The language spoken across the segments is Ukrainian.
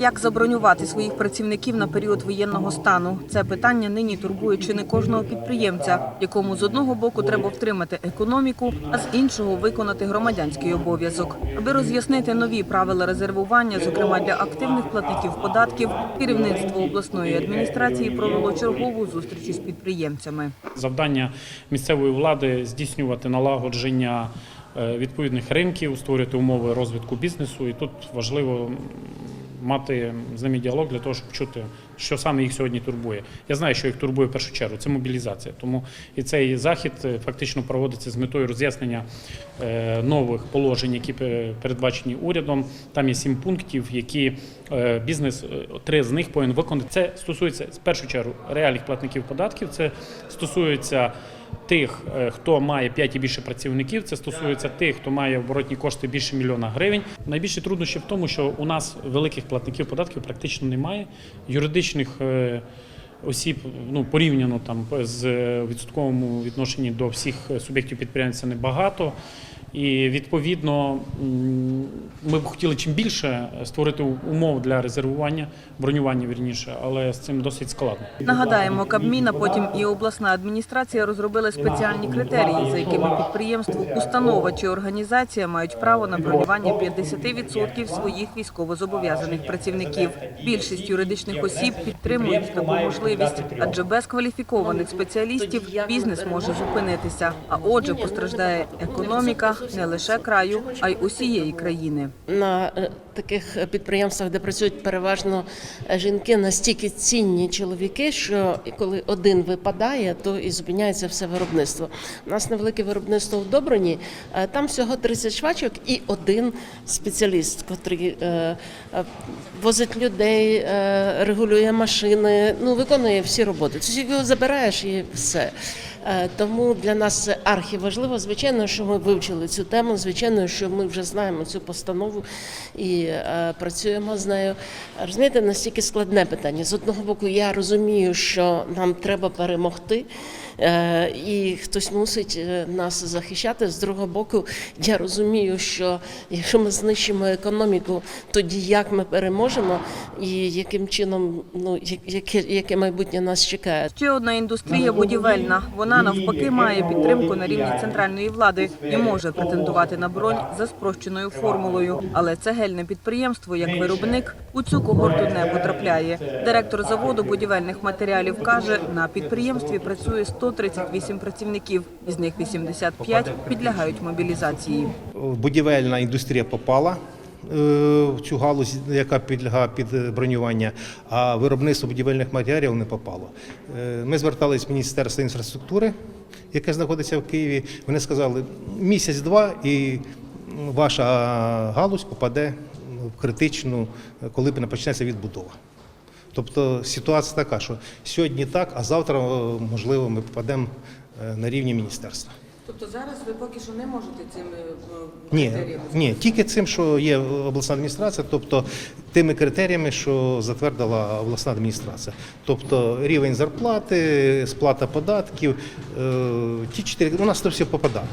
Як забронювати своїх працівників на період воєнного стану? Це питання нині турбує чи не кожного підприємця, якому з одного боку треба втримати економіку, а з іншого виконати громадянський обов'язок. Аби роз'яснити нові правила резервування, зокрема для активних платників податків, керівництво обласної адміністрації провело чергову зустріч із підприємцями. Завдання місцевої влади здійснювати налагодження е, відповідних ринків, створювати умови розвитку бізнесу. І тут важливо мати з ними діалог для того, щоб чути, що саме їх сьогодні турбує. Я знаю, що їх турбує в першу чергу. Це мобілізація. Тому і цей захід е, фактично проводиться з метою роз'яснення е, нових положень, які передбачені урядом. Там є сім пунктів, які е, бізнес три з них повинен виконати. Це стосується в першу чергу реальних платників податків. Це стосується тих, хто має 5 і більше працівників. Це стосується тих, хто має оборотні кошти більше мільйона гривень. Найбільші труднощі в тому, що у нас великих платників податків практично немає. Юридичних е, осіб ну порівняно там з е, відсотковому відношенні до всіх е, суб'єктів підприємця небагато. І відповідно ми б хотіли чим більше створити умов для резервування, бронювання вірніше, але з цим досить складно. Нагадаємо, Кабмін, а потім і обласна адміністрація розробили спеціальні критерії, за якими підприємство, установа чи організація мають право на бронювання 50% своїх військовозобов'язаних працівників. Більшість юридичних осіб підтримують таку можливість, адже без кваліфікованих спеціалістів бізнес може зупинитися. А отже, постраждає економіка не лише краю, а й усієї країни. на е, таких підприємствах, де працюють переважно е, жінки, настільки цінні чоловіки, що коли один випадає, то і зупиняється все виробництво. У нас невелике виробництво в Доброні, е, там всього 30 швачок і один спеціаліст, котрий возить людей, регулює машини, ну виконує всі роботи. Ти його забираєш і все. Е, Тому для нас це архіважливо. Звичайно, що ми вивчили цю тему. Звичайно, що ми вже знаємо цю постанову і е, працюємо з нею. Розумієте, настільки складне питання. З одного боку, я розумію, що нам треба перемогти. е, І хтось мусить нас захищати. З другого боку, я розумію, що якщо ми знищимо економіку, тоді як ми переможемо і яким чином, ну яке, яке майбутнє нас чекає. Ще одна індустрія будівельна. Вона навпаки має підтримку на рівні центральної влади і може претендувати на бронь за спрощеною формулою. Але цегельне підприємство, як виробник, у цю когорту не потрапляє. Директор заводу будівельних матеріалів каже, на підприємстві працює 138 працівників, із них 85 підлягають мобілізації. будівельна індустрія попала цю галузь, яка підлягає під бронювання, а виробництво будівельних матеріалів не попало. Е, Ми звертались в Міністерство інфраструктури, яке знаходиться в Києві. Вони сказали, місяць-два і ваша галузь попаде в критичну, коли почнеться відбудова. Тобто ситуація така, що сьогодні так, а завтра, е, можливо, ми попадемо е, на рівні міністерства. Тобто зараз ви поки що не можете цим Ні, ні, тільки цим, що є обласна адміністрація, тобто тими критеріями, що затвердила обласна адміністрація. Тобто рівень зарплати, сплата податків, е, ті чотири у нас це все попадає.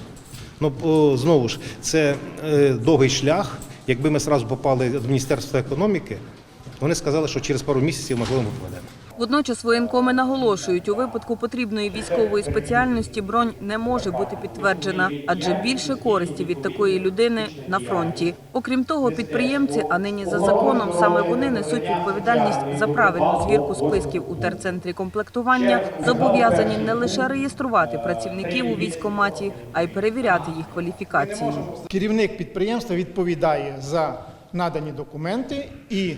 Ну знову ж, це е, довгий шлях. Якби ми одразу попали до Міністерства економіки, вони сказали, що через пару місяців можливо ми попадемо. Водночас воєнкоми наголошують, у випадку потрібної військової спеціальності бронь не може бути підтверджена, адже більше користі від такої людини на фронті. Окрім того, підприємці, а нині за законом, саме вони несуть відповідальність за правильну звірку списків у терцентрі комплектування, зобов'язані не лише реєструвати працівників у військкоматі, а й перевіряти їх кваліфікації. Керівник підприємства відповідає за надані документи і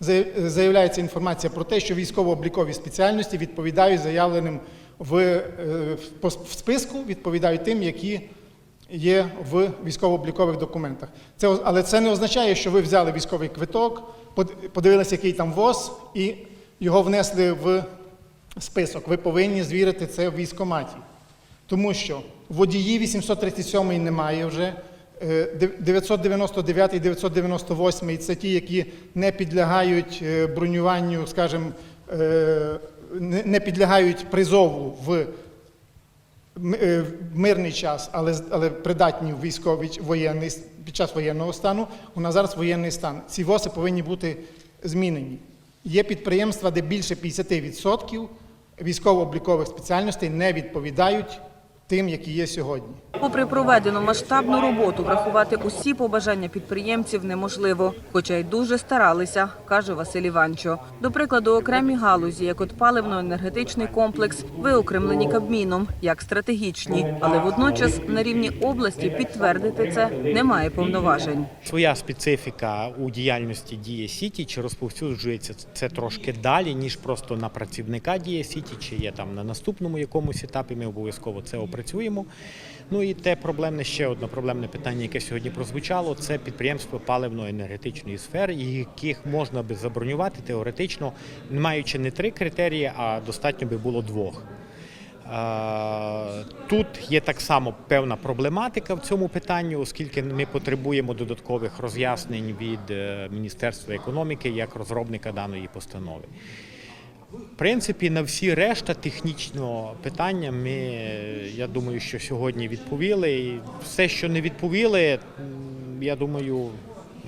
заявляється інформація про те, що військово-облікові спеціальності відповідають заявленим в, е, в списку, відповідають тим, які є в військово-облікових документах. Це, але це не означає, що ви взяли військовий квиток, подивилися, який там ВОЗ, і його внесли в список. Ви повинні звірити це в військкоматі. Тому що водії 837 немає вже. Е, дев- 999 і 998 це ті, які не підлягають е, бронюванню, скажімо, е, не підлягають призову е, в мирний час, але, але придатні в військовий воєнний під час воєнного стану. У нас зараз воєнний стан. Ці ВОСи повинні бути змінені. Є підприємства, де більше 50% військово-облікових спеціальностей не відповідають тим, які є сьогодні. Попри проведену масштабну роботу, врахувати усі побажання підприємців неможливо, хоча й дуже старалися, каже Василь Іванчо. До прикладу, окремі галузі, як от паливно-енергетичний комплекс, виокремлені Кабміном як стратегічні, але водночас на рівні області підтвердити це немає повноважень. Своя специфіка у діяльності Дія Сіті, чи розповсюджується це трошки далі, ніж просто на працівника Дія Сіті, чи є там на наступному якомусь етапі. Ми обов'язково це опрацюємо. Ну і те проблемне ще одне проблемне питання, яке сьогодні прозвучало, це підприємство паливно-енергетичної сфери, яких можна би забронювати теоретично, маючи не три критерії, а достатньо би було двох. Тут є так само певна проблематика в цьому питанні, оскільки ми потребуємо додаткових роз'яснень від е, Міністерства економіки як розробника даної постанови. В принципі, на всі решта технічного питання ми, я думаю, що сьогодні відповіли. І все, що не відповіли, я думаю,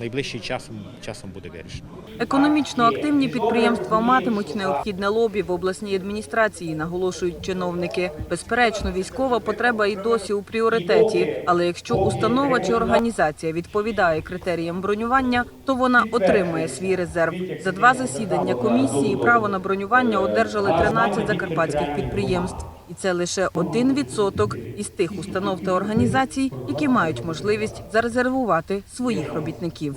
найближчим часом, часом буде вирішено. Економічно активні підприємства матимуть необхідне лобі в обласній адміністрації, наголошують чиновники. Безперечно, військова потреба і досі у пріоритеті. Але якщо установа чи організація відповідає критеріям бронювання, то вона отримає свій резерв. За два засідання комісії право на бронювання одержали 13 закарпатських підприємств. І це лише один відсоток із тих установ та організацій, які мають можливість зарезервувати своїх робітників.